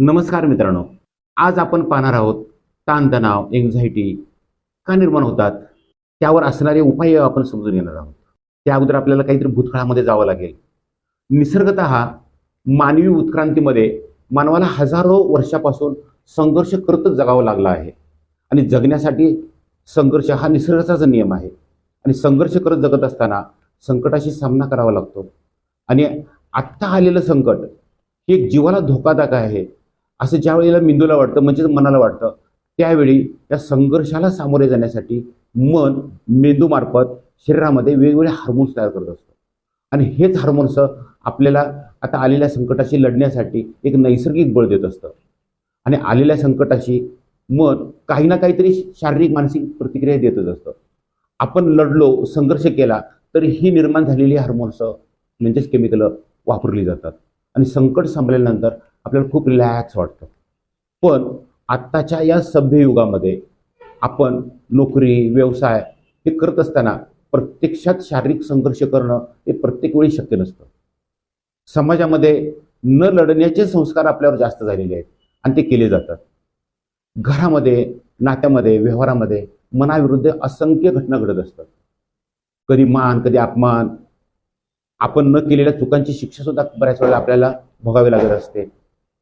नमस्कार मित्रांनो. आज आपण पाहणार आहोत ताणतणाव एन्झायटी का निर्माण होतात? त्यावर असणारे उपाय आपण समजून घेणार आहोत. त्या अगोदर आपल्याला काहीतरी भूतकाळामध्ये जावं लागेल. निसर्गत मानवी उत्क्रांतीमध्ये मानवाला हजारो वर्षापासून संघर्ष करतच जगावं लागला आहे. आणि जगण्यासाठी संघर्ष हा निसर्गाचाच नियम आहे. आणि संघर्ष करत जगत असताना संकटाशी सामना करावा लागतो. आणि आत्ता आलेलं संकट हे एक जीवाला धोकादायक आहे. असं ज्या वेळेला मेंदूला वाटतं म्हणजेच मनाला वाटतं त्यावेळी त्या संघर्षाला सामोरे जाण्यासाठी मन मेंदूमार्फत शरीरामध्ये वेगवेगळे हार्मोन्स तयार करत असतं. आणि हेच हार्मोन्स आपल्याला आता आलेल्या संकटाशी लढण्यासाठी एक नैसर्गिक बळ देत असतं. आणि आलेल्या संकटाशी मन काही ना काहीतरी शारीरिक मानसिक प्रतिक्रिया देतच असतं. आपण लढलो संघर्ष केला तर ही निर्माण झालेली हार्मोन्स म्हणजेच केमिकल वापरली जातात. आणि संकट संपल्यानंतर आपल्याला खूप रिलॅक्स वाटतं. पण आत्ताच्या या सभ्ययुगामध्ये आपण नोकरी व्यवसाय हे करत असताना प्रत्यक्षात शारीरिक संघर्ष करणं हे प्रत्येक वेळी शक्य नसतं. समाजामध्ये न लढण्याचे संस्कार आपल्यावर जास्त झालेले आहेत आणि ते केले जातात. घरामध्ये नात्यामध्ये व्यवहारामध्ये मनाविरुद्ध असंख्य घटना घडत असतात. कधी मान कधी अपमान आपण न केलेल्या चुकांची शिक्षा सुद्धा बऱ्याच वेळेला आपल्याला भोगावी लागत असते.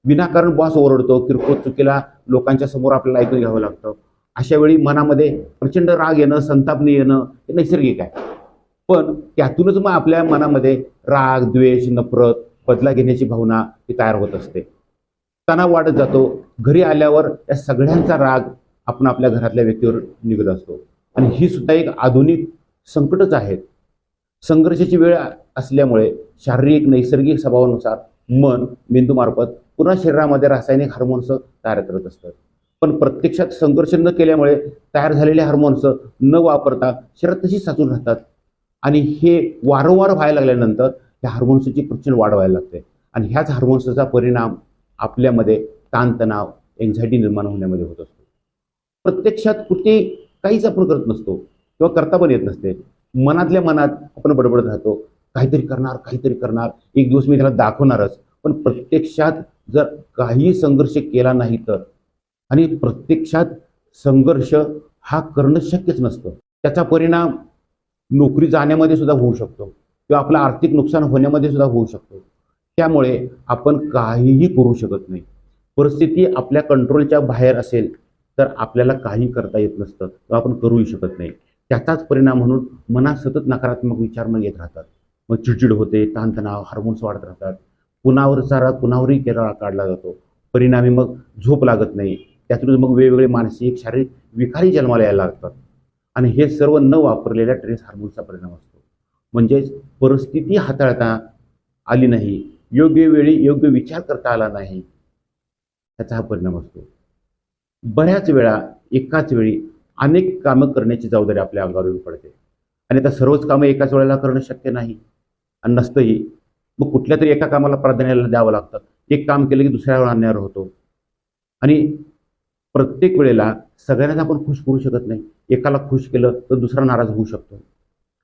विनाकारण बॉस ओरडतो किरकोळ चुकीला लोकांच्या समोर आपल्याला ऐकून घ्यावं लागतं. अशा वेळी मनामध्ये प्रचंड राग येणं संतापने येणं हे नैसर्गिक आहे. पण त्यातूनच मग आपल्या मनामध्ये राग द्वेष नफरत बदला घेण्याची भावना ही तयार होत असते. तणाव वाढत जातो. घरी आल्यावर या सगळ्यांचा राग आपण आपल्या घरातल्या व्यक्तीवर निघत असतो. आणि ही सुद्धा एक आधुनिक संकटच आहेत. संघर्षाची वेळ असल्यामुळे शारीरिक नैसर्गिक स्वभावानुसार मन मेंदूमार्फत पुन्हा शरीरामध्ये रासायनिक हार्मोन्स तयार करत असतात. पण प्रत्यक्षात संघर्ष न केल्यामुळे तयार झालेले हार्मोन्स न वापरता शरीरात तशी साचून राहतात. आणि हे वारंवार व्हायला लागल्यानंतर त्या हार्मोन्सची प्रचंड वाढ व्हायला लागते. आणि ह्याच हार्मोन्सचा परिणाम आपल्यामध्ये ताणतणाव एन्झायटी निर्माण होण्यामध्ये होत असतो. प्रत्यक्षात कुठे काहीच आपण करत नसतो किंवा करता पण येत नसते. मनातल्या मनात आपण बडबडत राहतो. काहीतरी करणार काहीतरी करणार. एक दिवस मी त्याला दाखवणारच. पण प्रत्यक्षात जर काही संघर्ष केला नाही तर. आणि प्रत्यक्षात संघर्ष हा करणं शक्यच नसतं. त्याचा परिणाम नोकरी जाण्यामध्ये सुद्धा होऊ शकतो. किंवा आपलं आर्थिक नुकसान होण्यामध्ये सुद्धा होऊ शकतो. त्यामुळे आपण काहीही करू शकत नाही. परिस्थिती आपल्या कंट्रोलच्या बाहेर असेल तर आपल्याला काही करता येत नसतं. किंवा आपण करूही शकत नाही. त्याचाच परिणाम म्हणून मनात सतत नकारात्मक विचार मग येत राहतात. मग चिडचिड होते ताणतणाव हार्मोन्स वाढत राहतात. पुनावरचा राग पुनावरही केला काढला जातो. परिणामी मग झोप लागत नाही. त्यातून मग वेगवेगळे मानसिक शारीरिक विकारही जन्माला यायला लागतात. आणि हे सर्व न वापरलेल्या ट्रेस हार्मोन्सचा परिणाम असतो. म्हणजेच परिस्थिती हाताळता आली नाही. योग्य वेळी योग्य विचार करता आला नाही. त्याचा हा परिणाम असतो. बऱ्याच वेळा एकाच वेळी अनेक कामं करण्याची जबाबदारी आपल्या अंगावर येऊन पडते. आणि आता सर्वच कामं एकाच वेळेला करणं शक्य नाही. आणि नसतंही. मग कुठल्या तरी एका कामाला प्राधान्याला द्यावं लागतं. एक काम केलं की दुसऱ्या वेळा अन्याय होतो. आणि प्रत्येक वेळेला सगळ्यांनाच आपण खुश करू शकत नाही. एकाला खुश केलं तर दुसरा नाराज होऊ शकतो.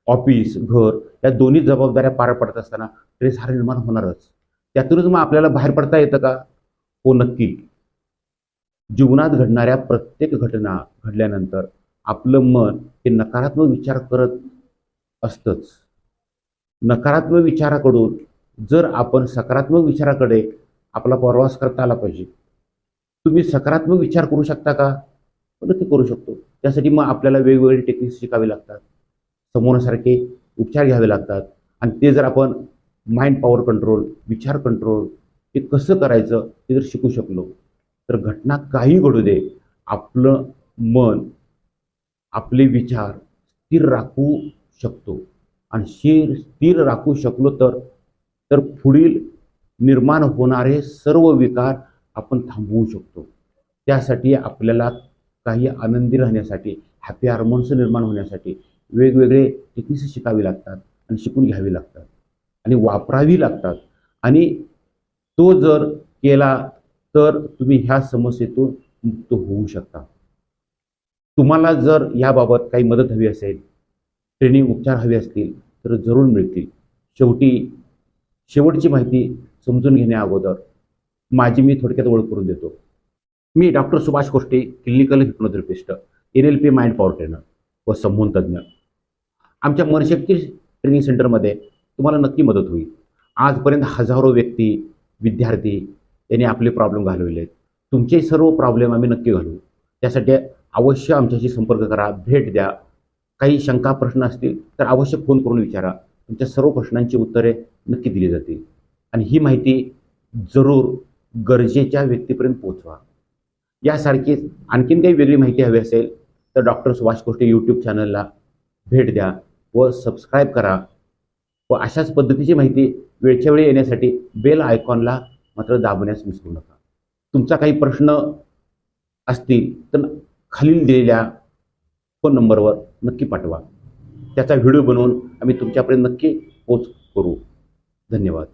ऑफिस घर या दोन्ही जबाबदाऱ्या पार पडत असताना ट्रेस हा निर्माण होणारच. त्यातूनच मग आपल्याला बाहेर पडता येतं का? हो नक्की. जीवनात घडणाऱ्या प्रत्येक घटना घडल्यानंतर आपलं मन हे नकारात्मक विचार करत असतंच. नकारात्मक विचाराकडून जर आपण सकारात्मक विचाराकडे आपला प्रवास करता आला पाहिजे तुम्ही सकारात्मक विचार करू शकता का? नक्की करू शकतो. त्यासाठी मग आपल्याला वेगवेगळे टेक्निक्स शिकावे लागतात. समोरासारखे उपचार घ्यावे लागतात. आणि ते जर आपण माइंड पॉवर कंट्रोल विचार कंट्रोल हे कसं करायचं ते जर शिकू शकलो तर घटना काही घडू दे. आपलं मन आपले विचार स्थिर राखू शकतो. आणि स्थिर स्थिर राखू शकलो तर तर पुढील निर्माण होणारे सर्व विकार आपण थांबवू शकतो. त्यासाठी आपल्याला काही आनंदी राहण्यासाठी हॅपी हार्मोन्स निर्माण होण्यासाठी वेगवेगळे टेक्निक्स शिकावी लागतात आणि शिकून घ्यावी लागतात आणि वापरावी लागतात. आणि तो जर केला तर तुम्ही ह्या समस्येतून मुक्त होऊ शकता. तुम्हाला जर याबाबत काही मदत हवी असेल ट्रेनिंग उपचार हवे असतील तर जरूर मिळतील. शेवटी शेवटची माहिती समजून घेण्या अगोदर माझी मी थोडक्यात ओळख करून देतो. मी doctor Subhash Koshte clinical hypnotherapist N L P mind power trainer व संमोहन तज्ज्ञ. आमच्या मनशक्ती ट्रेनिंग सेंटरमध्ये तुम्हाला नक्की मदत होईल. आजपर्यंत हजारो व्यक्ती विद्यार्थी त्यांनी आपले प्रॉब्लेम घालवले आहेत. तुमचे सर्व प्रॉब्लेम आम्ही नक्की घालू त्यासाठी अवश्य आमच्याशी संपर्क करा भेट द्या. काही शंका प्रश्न असतील तर अवश्य फोन करून विचारा. तुमच्या सर्व प्रश्नांची उत्तरे नक्की दिली जातील. आणि ही माहिती जरूर गरजेच्या व्यक्तीपर्यंत पोहोचवा. यासारखीच आणखीन काही वेगळी माहिती हवी असेल तर डॉक्टर सुभाष कोष्टे यूट्यूब चॅनलला भेट द्या व सबस्क्राईब करा. व अशाच पद्धतीची माहिती वेळच्या वेळी येण्यासाठी बेल आयकॉनला मात्र दाबण्यास विसरू नका. तुमचा काही प्रश्न असतील तर खालील दिलेल्या फोन नंबरवर नक्की पाठवा. त्याचा व्हिडिओ बनवून आम्ही तुमच्यापर्यंत नक्की पोच करू. धन्यवाद.